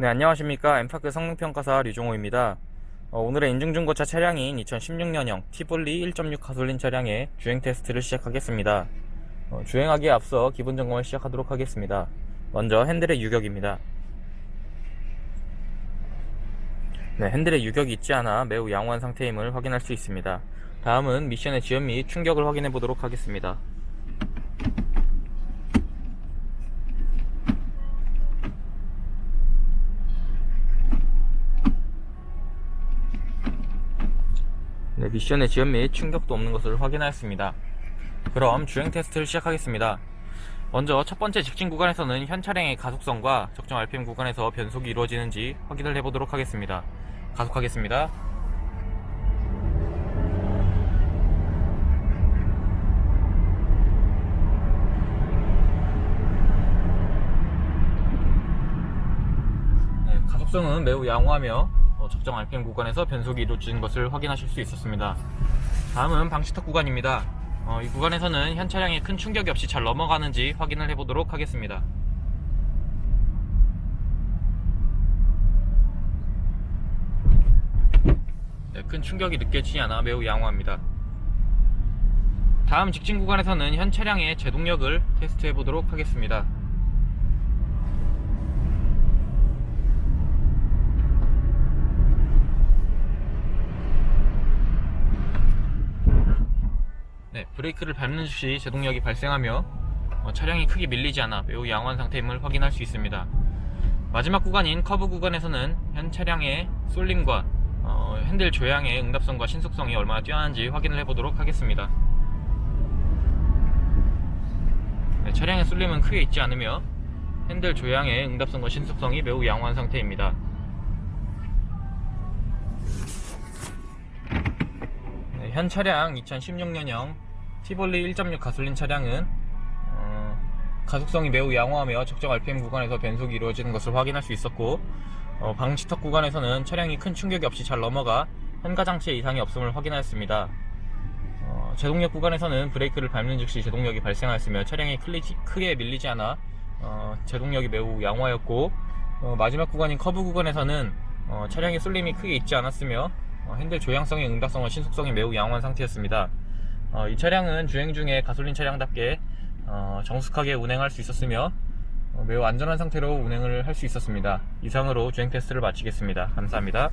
네, 안녕하십니까. 엠파크 성능평가사 류종호입니다. 어, 오늘의 인증중고차 차량인 2016년형 티볼리 1.6 가솔린 차량의 주행 테스트를 시작하겠습니다. 어, 주행하기에 앞서 기본 점검을 시작하도록 하겠습니다. 먼저 핸들의 유격입니다. 네, 핸들에 유격이 있지 않아 매우 양호한 상태임을 확인할 수 있습니다. 다음은 미션의 지연 및 충격을 확인해 보도록 하겠습니다. 네, 미션의 지연 및 충격도 없는 것을 확인하였습니다. 그럼 주행 테스트를 시작하겠습니다. 먼저 첫 번째 직진 구간에서는 현 차량의 가속성과 적정 RPM 구간에서 변속이 이루어지는지 확인을 해보도록 하겠습니다. 가속하겠습니다. 네, 가속성은 매우 양호하며 어, 적정 RPM 구간에서 변속이 이루어지는 것을 확인하실 수 있었습니다. 다음은 방지턱 구간입니다. 어, 이 구간에서는 현 차량에 큰 충격이 없이 잘 넘어가는지 확인을 해보도록 하겠습니다. 네, 큰 충격이 느껴지지 않아 매우 양호합니다. 다음 직진 구간에서는 현 차량의 제동력을 테스트해 보도록 하겠습니다. 네, 브레이크를 밟는 즉시 제동력이 발생하며 어, 차량이 크게 밀리지 않아 매우 양호한 상태임을 확인할 수 있습니다. 마지막 구간인 커브 구간에서는 현 차량의 쏠림과 어, 핸들 조향의 응답성과 신속성이 얼마나 뛰어난지 확인을 해보도록 하겠습니다. 네, 차량의 쏠림은 크게 있지 않으며 핸들 조향의 응답성과 신속성이 매우 양호한 상태입니다. 네, 현 차량 2016년형 티볼리 1.6 가솔린 차량은 어, 가속성이 매우 양호하며 적정 RPM 구간에서 변속이 이루어지는 것을 확인할 수 있었고 어, 방지턱 구간에서는 차량이 큰 충격이 없이 잘 넘어가 현가 장치에 이상이 없음을 확인하였습니다. 어, 제동력 구간에서는 브레이크를 밟는 즉시 제동력이 발생하였으며 차량이 클리지, 크게 밀리지 않아 어, 제동력이 매우 양호하였고 어, 마지막 구간인 커브 구간에서는 어, 차량의 쏠림이 크게 있지 않았으며 어, 핸들 조향성의 응답성과 신속성이 매우 양호한 상태였습니다. 어, 이 차량은 주행 중에 가솔린 차량답게 어, 정숙하게 운행할 수 있었으며 어, 매우 안전한 상태로 운행을 할 수 있었습니다. 이상으로 주행 테스트를 마치겠습니다. 감사합니다.